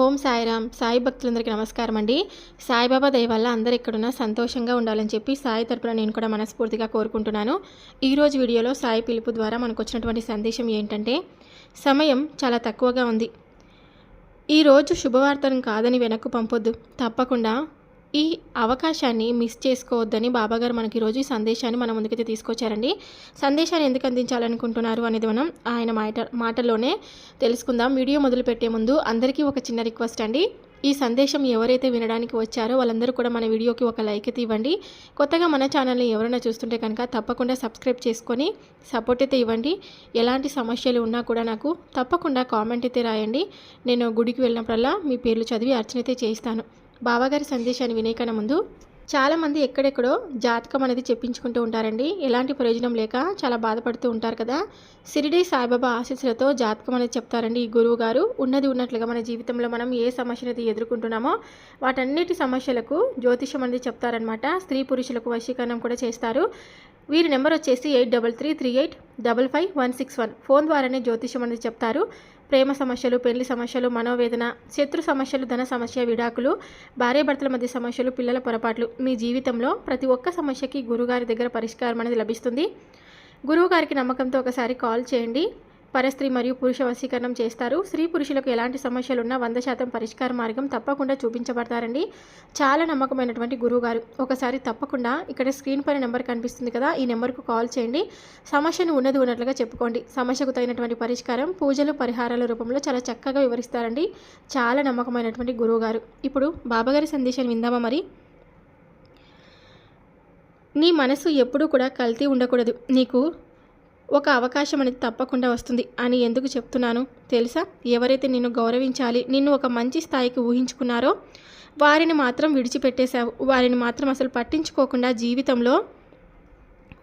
ఓం సాయిరామ్. సాయి భక్తులందరికీ నమస్కారం అండి. సాయిబాబా దయ వల్ల అందరు ఎక్కడున్నా సంతోషంగా ఉండాలని చెప్పి సాయి తరపున నేను కూడా మనస్ఫూర్తిగా కోరుకుంటున్నాను. ఈరోజు వీడియోలో సాయి పిలుపు ద్వారా మనకు వచ్చినటువంటి సందేశం ఏంటంటే సమయం చాలా తక్కువగా ఉంది. ఈరోజు శుభవార్తను కాదని వెనక్కు పంపొద్దు. తప్పకుండా ఈ అవకాశాన్ని మిస్ చేసుకోవద్దని బాబాగారు మనకి ఈరోజు ఈ సందేశాన్ని మన ముందుకైతే తీసుకొచ్చారండి. సందేశాన్ని ఎందుకు అందించాలనుకుంటున్నారు అనేది మనం ఆయన మాట మాటల్లోనే తెలుసుకుందాం. వీడియో మొదలుపెట్టే ముందు అందరికీ ఒక చిన్న రిక్వెస్ట్ అండి. ఈ సందేశం ఎవరైతే వినడానికి వచ్చారో వాళ్ళందరూ కూడా మన వీడియోకి ఒక లైక్ అయితే ఇవ్వండి. కొత్తగా మన ఛానల్ని ఎవరైనా చూస్తుంటే కనుక తప్పకుండా సబ్స్క్రైబ్ చేసుకొని సపోర్ట్ అయితే ఇవ్వండి. ఎలాంటి సమస్యలు ఉన్నా కూడా నాకు తప్పకుండా కామెంట్ అయితే రాయండి. నేను గుడికి వెళ్ళినప్పుడల్లా మీ పేర్లు చదివి అర్చన అయితే చేయిస్తాను. బాబాగారి సందేశాన్ని వినే ముందు చాలామంది ఎక్కడెక్కడో జాతకం అనేది చెప్పించుకుంటూ ఉంటారండి. ఎలాంటి ప్రయోజనం లేక చాలా బాధపడుతూ ఉంటారు కదా. సిరిడి సాయిబాబా ఆశీస్సులతో జాతకం అనేది చెప్తారండి ఈ గురువు గారు. ఉన్నది ఉన్నట్లుగా మన జీవితంలో మనం ఏ సమస్యనైతే ఎదుర్కొంటున్నామో వాటన్నిటి సమస్యలకు జ్యోతిషం అనేది చెప్తారనమాట స్త్రీ పురుషులకు వశీకరణం కూడా చేస్తారు. వీరి నెంబర్ వచ్చేసి eight double three three eight double five one six one. Phone ద్వారానే జ్యోతిష్యం అనేది చెప్తారు. ప్రేమ సమస్యలు పెళ్ళి సమస్యలు మనోవేదన శత్రు సమస్యలు ధన సమస్య విడాకులు భార్యాభర్తల మధ్య సమస్యలు పిల్లల పొరపాట్లు. మీ జీవితంలో ప్రతి ఒక్క సమస్యకి గురుగారి దగ్గర పరిష్కారం అనేది లభిస్తుంది. గురువుగారికి నమ్మకంతో ఒకసారి కాల్ చేయండి. పరస్త్రీ మరియు పురుష వశీకరణం చేస్తారు. స్త్రీ పురుషులకు ఎలాంటి సమస్యలున్నా వంద శాతం పరిష్కార మార్గం తప్పకుండా చూపించబడతారండి. చాలా నమ్మకమైనటువంటి గురువుగారు. ఒకసారి తప్పకుండా ఇక్కడ స్క్రీన్ పైన నెంబర్ కనిపిస్తుంది కదా ఈ నెంబర్కు కాల్ చేయండి. సమస్యను ఉన్నది ఉన్నట్లుగా చెప్పుకోండి. సమస్యకు తగినటువంటి పరిష్కారం పూజలు పరిహారాల రూపంలో చాలా చక్కగా వివరిస్తారండి. చాలా నమ్మకమైనటువంటి గురువుగారు. ఇప్పుడు బాబాగారి సందేశాన్ని విందామా మరి? నీ మనసు ఎప్పుడూ కూడా కల్తీ ఉండకూడదు. నీకు ఒక అవకాశం అనేది తప్పకుండా వస్తుంది అని ఎందుకు చెప్తున్నాను? తెలుసా? ఎవరైతే నిన్ను గౌరవించాలి నిన్ను ఒక మంచి స్థాయికి ఊహించుకున్నారో వారిని మాత్రం విడిచిపెట్టేశావు. వారిని మాత్రం అసలు పట్టించుకోకుండా జీవితంలో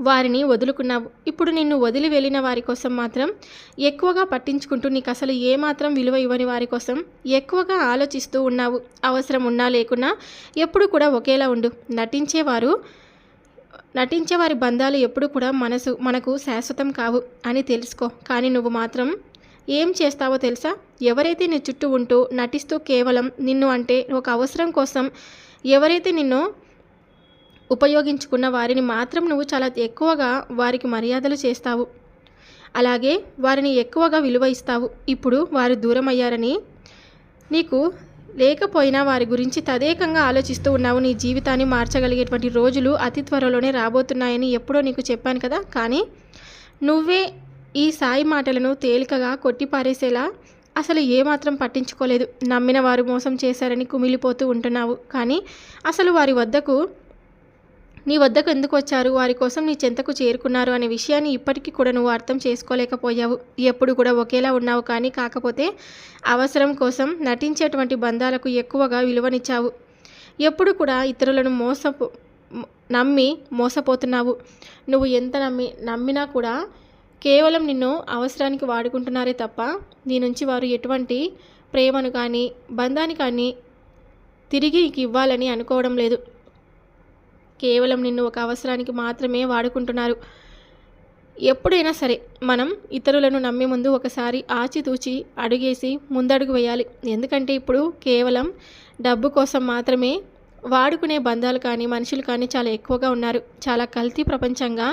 వారిని వదులుకున్నావు. ఇప్పుడు నిన్ను వదిలి వెళ్ళిన వారి కోసం మాత్రం ఎక్కువగా పట్టించుకుంటూ నీకు అసలు ఏమాత్రం విలువ ఇవ్వని వారి కోసం ఎక్కువగా ఆలోచిస్తూ ఉన్నావు. అవసరం ఉన్నా లేకున్నా ఎప్పుడు కూడా ఒకేలా ఉండు. నటించేవారు నటించే వారి బంధాలు ఎప్పుడు కూడా మనసు మనకు శాశ్వతం కావు అని తెలుసుకో. కానీ నువ్వు మాత్రం ఏం చేస్తావో తెలుసా? ఎవరైతే నీ చుట్టూ ఉంటూ నటిస్తూ కేవలం నిన్ను అంటే ఒక అవసరం కోసం ఎవరైతే నిన్ను ఉపయోగించుకున్న వారిని మాత్రం నువ్వు చాలా ఎక్కువగా వారికి మర్యాదలు చేస్తావు. అలాగే వారిని ఎక్కువగా విలువ ఇస్తావు. ఇప్పుడు వారు దూరం అయ్యారని నీకు లేకపోయినా వారి గురించి తదేకంగా ఆలోచిస్తూ ఉన్నావు. నీ జీవితాన్ని మార్చగలిగేటువంటి రోజులు అతి త్వరలోనే రాబోతున్నాయని ఎప్పుడో నీకు చెప్పాను కదా. కానీ నువ్వే ఈ సాయి మాటలను తేలికగా కొట్టిపారేసేలా అసలు ఏమాత్రం పట్టించుకోలేదు. నమ్మిన వారు మోసం చేశారని కుమిలిపోతూ ఉంటున్నావు. కానీ అసలు వారి వద్దకు నీ వద్దకు ఎందుకు వచ్చారు? వారి కోసం నీ చెంతకు చేరుకున్నారు అనే విషయాన్ని ఇప్పటికీ కూడా నువ్వు అర్థం చేసుకోలేకపోయావు. ఎప్పుడు కూడా ఒకేలా ఉన్నావు కానీ కాకపోతే అవసరం కోసం నటించేటువంటి బంధాలకు ఎక్కువగా విలువనిచ్చావు. ఎప్పుడు కూడా ఇతరులను మోసపో నమ్మి మోసపోతున్నావు. నువ్వు ఎంత నమ్మి నమ్మినా కూడా కేవలం నిన్ను అవసరానికి వాడుకుంటున్నారే తప్ప నీ నుంచి వారు ఎటువంటి ప్రేమను కానీ బంధాన్ని కానీ తిరిగి ఇవ్వాలని అనుకోవడం లేదు. కేవలం నిన్ను ఒక అవసరానికి మాత్రమే వాడుకుంటున్నారు. ఎప్పుడైనా సరే మనం ఇతరులను నమ్మే ముందు ఒకసారి ఆచితూచి అడుగేసి ముందడుగు వేయాలి. ఎందుకంటే ఇప్పుడు కేవలం డబ్బు కోసం మాత్రమే వాడుకునే బంధాలు కానీ మనుషులు కానీ చాలా ఎక్కువగా ఉన్నారు. చాలా కల్తీ ప్రపంచంగా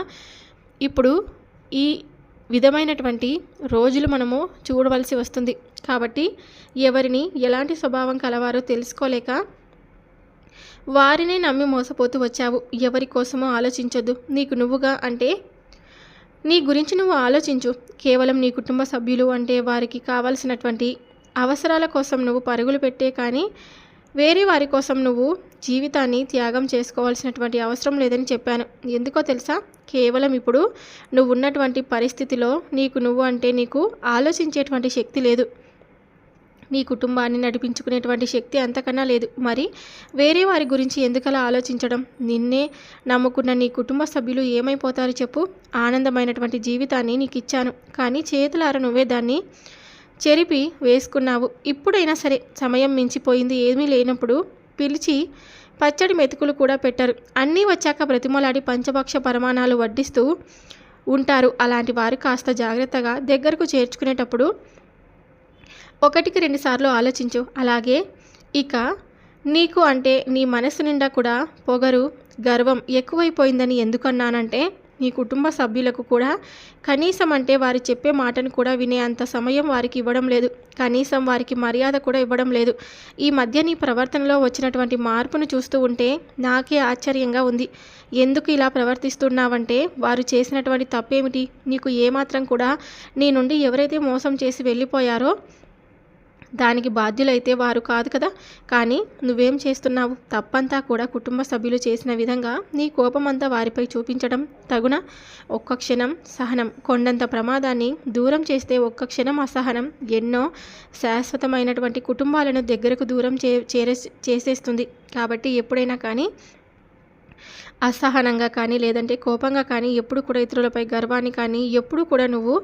ఇప్పుడు ఈ విధమైనటువంటి రోజులు మనము చూడవలసి వస్తుంది. కాబట్టి ఎవరిని ఎలాంటి స్వభావం కలవారో తెలుసుకోలేక వారినే నమ్మి మోసపోతూ వచ్చావు. ఎవరి కోసమో ఆలోచించొద్దు. నీకు నువ్వుగా అంటే? నీ గురించి నువ్వు ఆలోచించు. కేవలం నీ కుటుంబ సభ్యులు అంటే వారికి కావలసినటువంటి అవసరాల కోసం నువ్వు పరుగులు పెట్టే కానీ వేరే వారి కోసం నువ్వు జీవితాన్ని త్యాగం చేసుకోవాల్సినటువంటి అవసరం లేదని చెప్పాను. ఎందుకో తెలుసా? కేవలం ఇప్పుడు నువ్వు ఉన్నటువంటి పరిస్థితిలో నీకు నువ్వు అంటే నీకు ఆలోచించేటువంటి శక్తి లేదు. నీ కుటుంబాన్ని నడిపించుకునేటువంటి శక్తి అంతకన్నా లేదు. మరి వేరే వారి గురించి ఎందుకలా ఆలోచించడం? నిన్నే నమ్ముకున్న నీ కుటుంబ సభ్యులు ఏమైపోతారు చెప్పు. ఆనందమైనటువంటి జీవితాన్ని నీకు ఇచ్చాను కానీ చేతులార నువ్వే దాన్ని చెరిపి వేసుకున్నావు. ఇప్పుడైనా సరే సమయం మించిపోయింది ఏమీ లేనప్పుడు పిలిచి పచ్చడి మెతుకులు కూడా పెట్టరు. అన్నీ వచ్చాక ప్రతిమలాడి పంచభక్ష పరమాణాలు వడ్డిస్తూ ఉంటారు. అలాంటి వారు కాస్త జాగ్రత్తగా దగ్గరకు చేర్చుకునేటప్పుడు ఒకటికి రెండుసార్లు ఆలోచించు. అలాగే ఇక నీకు అంటే నీ మనసు నిండా కూడా పొగరు గర్వం ఎక్కువైపోయిందని ఎందుకన్నానంటే నీ కుటుంబ సభ్యులకు కూడా కనీసం అంటే వారు చెప్పే మాటను కూడా వినే అంత సమయం వారికి ఇవ్వడం లేదు. కనీసం వారికి మర్యాద కూడా ఇవ్వడం లేదు. ఈ మధ్య నీ ప్రవర్తనలో వచ్చినటువంటి మార్పును చూస్తూ ఉంటే నాకే ఆశ్చర్యంగా ఉంది. ఎందుకు ఇలా ప్రవర్తిస్తున్నావంటే వారు చేసినటువంటి తప్పేమిటి? నీకు ఏమాత్రం కూడా నీ నుండి ఎవరైతే మోసం చేసి వెళ్ళిపోయారో దానికి బాధ్యులైతే వారు కాదు కదా. కానీ నువ్వేం చేస్తున్నావు? తప్పంతా కూడా కుటుంబ సభ్యులు చేసిన విధంగా నీ కోపమంతా వారిపై చూపించడం తగున? ఒక్క క్షణం సహనం కొండంత ప్రమాదాన్ని దూరం చేస్తే ఒక్క క్షణం అసహనం ఎన్నో శాశ్వతమైనటువంటి కుటుంబాలను దగ్గరకు దూరం చే చేరే చేసేస్తుంది. కాబట్టి ఎప్పుడైనా కానీ అసహనంగా కానీ లేదంటే కోపంగా కానీ ఎప్పుడు కూడా ఇతరులపై గర్వాన్ని కానీ ఎప్పుడు కూడా నువ్వు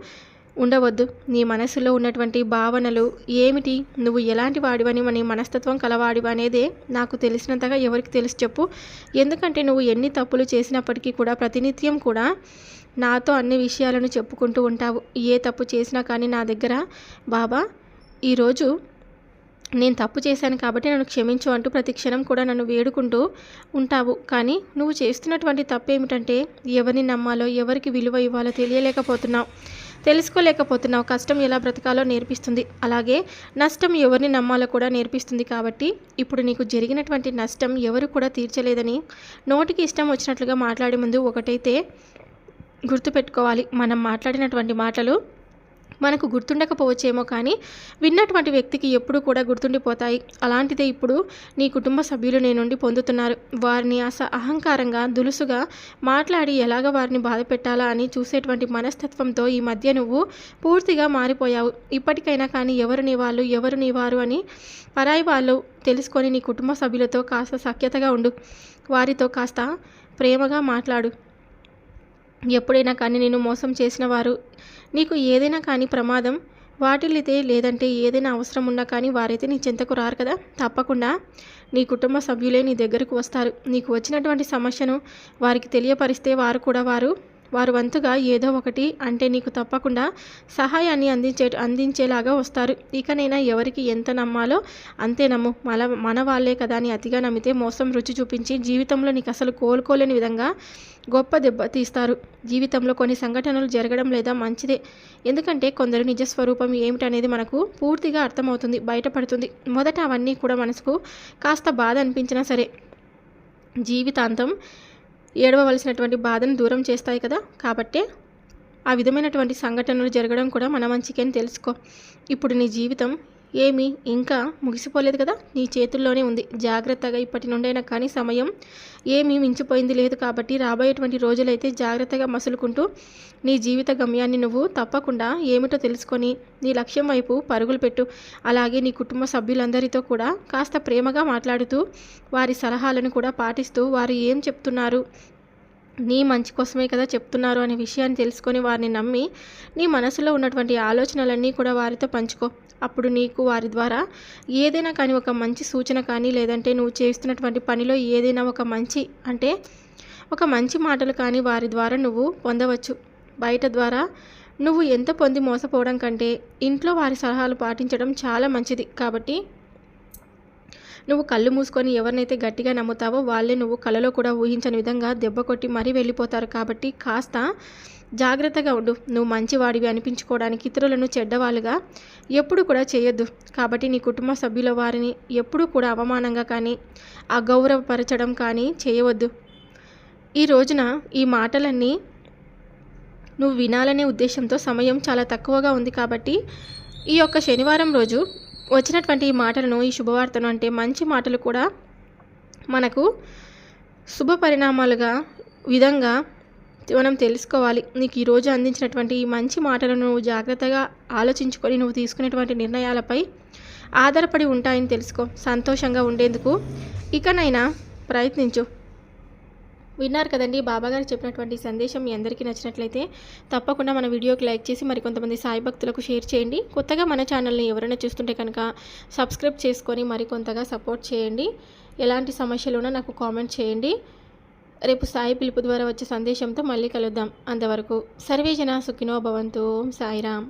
ఉండవద్దు. నీ మనసులో ఉన్నటువంటి భావనలు ఏమిటి? నువ్వు ఎలాంటి వాడివని మన మనస్తత్వం కలవాడివి అనేదే నాకు తెలిసినంతగా ఎవరికి తెలుసు చెప్పు. ఎందుకంటే నువ్వు ఎన్ని తప్పులు చేసినప్పటికీ కూడా ప్రతినిత్యం కూడా నాతో అన్ని విషయాలను చెప్పుకుంటూ ఉంటావు. ఏ తప్పు చేసినా కానీ నా దగ్గర బాబా ఈరోజు నేను తప్పు చేశాను కాబట్టి నన్ను క్షమించు అంటూ ప్రతి క్షణం కూడా నన్ను వేడుకుంటూ ఉంటావు. కానీ నువ్వు చేస్తున్నటువంటి తప్పు ఏమిటంటే ఎవరిని నమ్మాలో ఎవరికి విలువ ఇవ్వాలో తెలియలేకపోతున్నావు. తెలుసుకోలేకపోతున్నావు. కష్టం ఎలా బ్రతకాలో నేర్పిస్తుంది. అలాగే నష్టం ఎవరిని నమ్మాలో కూడా నేర్పిస్తుంది కాబట్టి ఇప్పుడు నీకు జరిగినటువంటి నష్టం ఎవరు కూడా తీర్చలేదని నోటికి ఇష్టం వచ్చినట్లుగా మాట్లాడే ముందు ఒకటైతే గుర్తుపెట్టుకోవాలి. మనం మాట్లాడినటువంటి మాటలు మనకు గుర్తుండకపోవచ్చేమో కానీ విన్నటువంటి వ్యక్తికి ఎప్పుడు కూడా గుర్తుండిపోతాయి. అలాంటిదే ఇప్పుడు నీ కుటుంబ సభ్యులు నీ నుండి పొందుతున్నారు. వారిని అస అహంకారంగా దులుసుగా మాట్లాడి ఎలాగ వారిని బాధ పెట్టాలా అని చూసేటువంటి మనస్తత్వంతో ఈ మధ్య నువ్వు పూర్తిగా మారిపోయావు. ఇప్పటికైనా కానీ ఎవరు నీ వాళ్ళు ఎవరు నీ వారు అని పరాయి వాళ్ళు తెలుసుకొని నీ కుటుంబ సభ్యులతో కాస్త సఖ్యతగా ఉండు. వారితో కాస్త ప్రేమగా మాట్లాడు. ఎప్పుడైనా కానీ నేను మోసం చేసిన వారు నీకు ఏదైనా కానీ ప్రమాదం వాటిల్లితే లేదంటే ఏదైనా అవసరం ఉన్నా కానీ వారైతే నీ చింతకు రారు కదా. తప్పకుండా నీ కుటుంబ సభ్యులే నీ దగ్గరకు వస్తారు. నీకు వచ్చినటువంటి సమస్యను వారికి తెలియపరిస్తే వారు కూడా వారు వారు వంతుగా ఏదో ఒకటి అంటే నీకు తప్పకుండా సహాయాన్ని అందించే అందించేలాగా వస్తారు. ఇకనైనా ఎవరికి ఎంత నమ్మాలో అంతే నమ్ము. మన మన వాళ్ళే కదా అని అతిగా నమ్మితే మోసం రుచి చూపించి జీవితంలో నీకు అసలు కోలుకోలేని విధంగా గొప్ప దెబ్బ తీస్తారు. జీవితంలో కొన్ని సంఘటనలు జరగడం లేదా మంచిదే. ఎందుకంటే కొందరు నిజస్వరూపం ఏమిటనేది మనకు పూర్తిగా అర్థమవుతుంది బయటపడుతుంది. మొదట అవన్నీ కూడా మనసుకు కాస్త బాధ అనిపించినా సరే జీవితాంతం ఏడవలసినటువంటి బాధను దూరం చేస్తాయి కదా. కాబట్టే ఆ విధమైనటువంటి సంఘటనలు జరగడం కూడా మన మంచికే తెలుసుకో. ఇప్పుడు నీ జీవితం ఏమి ఇంకా ముగిసిపోలేదు కదా? నీ చేతుల్లోనే ఉంది. జాగ్రత్తగా ఇప్పటి నుండైనా కానీ సమయం ఏమీ మించిపోయింది లేదు కాబట్టి రాబోయేటువంటి రోజులైతే జాగ్రత్తగా మసులుకుంటూ నీ జీవిత గమ్యాన్ని నువ్వు తప్పకుండా ఏమిటో తెలుసుకొని నీ లక్ష్యం వైపు పరుగులు పెట్టు. అలాగే నీ కుటుంబ సభ్యులందరితో కూడా కాస్త ప్రేమగా మాట్లాడుతూ వారి సలహాలను కూడా పాటిస్తూ వారు ఏం చెప్తున్నారు? నీ మంచి కోసమే కదా చెప్తున్నారు అనే విషయాన్ని తెలుసుకొని వారిని నమ్మి నీ మనసులో ఉన్నటువంటి ఆలోచనలన్నీ కూడా వారితో పంచుకో. అప్పుడు నీకు వారి ద్వారా ఏదైనా కానీ ఒక మంచి సూచన కానీ లేదంటే నువ్వు చేస్తున్నటువంటి పనిలో ఏదైనా ఒక మంచి అంటే ఒక మంచి మాటలు కానీ వారి ద్వారా నువ్వు పొందవచ్చు. బయట ద్వారా నువ్వు ఎంత పొంది మోసపోవడం కంటే ఇంట్లో వారి సలహాలు పాటించడం చాలా మంచిది. కాబట్టి నువ్వు కళ్ళు మూసుకొని ఎవరినైతే గట్టిగా నమ్ముతావో వాళ్ళే నువ్వు కలలో కూడా ఊహించని విధంగా దెబ్బ కొట్టి మరీ వెళ్ళిపోతారు కాబట్టి కాస్త జాగ్రత్తగా ఉండు. నువ్వు మంచివాడివి అనిపించుకోవడానికి ఇతరులను చెడ్డవాళ్ళుగా ఎప్పుడు కూడా చేయొద్దు. కాబట్టి నీ కుటుంబ సభ్యుల వారిని ఎప్పుడూ కూడా అవమానంగా కానీ అగౌరవపరచడం కానీ చేయవద్దు. ఈ రోజున ఈ మాటలన్నీ నువ్వు వినాలనే ఉద్దేశంతో సమయం చాలా తక్కువగా ఉంది కాబట్టి ఈ యొక్క శనివారం రోజు వచ్చినటువంటి ఈ మాటలను ఈ శుభవార్తను అంటే మంచి మాటలు కూడా మనకు శుభ పరిణామాలుగా విధంగా మనం తెలుసుకోవాలి. నీకు ఈరోజు అందించినటువంటి ఈ మంచి మాటలను నువ్వు జాగ్రత్తగా ఆలోచించుకొని నువ్వు తీసుకునేటువంటి నిర్ణయాలపై ఆధారపడి ఉంటాయని తెలుసుకో. సంతోషంగా ఉండేందుకు ఇకనైనా ప్రయత్నించు. విన్నారు కదండి. బాబాగారు చెప్పినటువంటి సందేశం మీ అందరికీ నచ్చినట్లయితే తప్పకుండా మన వీడియోకి లైక్ చేసి మరి కొంతమంది సాయి భక్తులకు షేర్ చేయండి. కొత్తగా మన ఛానల్ని ఎవరైనా చూస్తుంటే కనుక సబ్స్క్రైబ్ చేసుకొని మరి కొంతగా సపోర్ట్ చేయండి. ఎలాంటి సమస్యలున్నా నాకు కామెంట్ చేయండి. రేపు సాయి పిలుపు ద్వారా వచ్చే సందేశంతో మళ్ళీ కలుద్దాం. అంతవరకు సర్వేజన సుఖినో భవంతు. సాయిరామ్.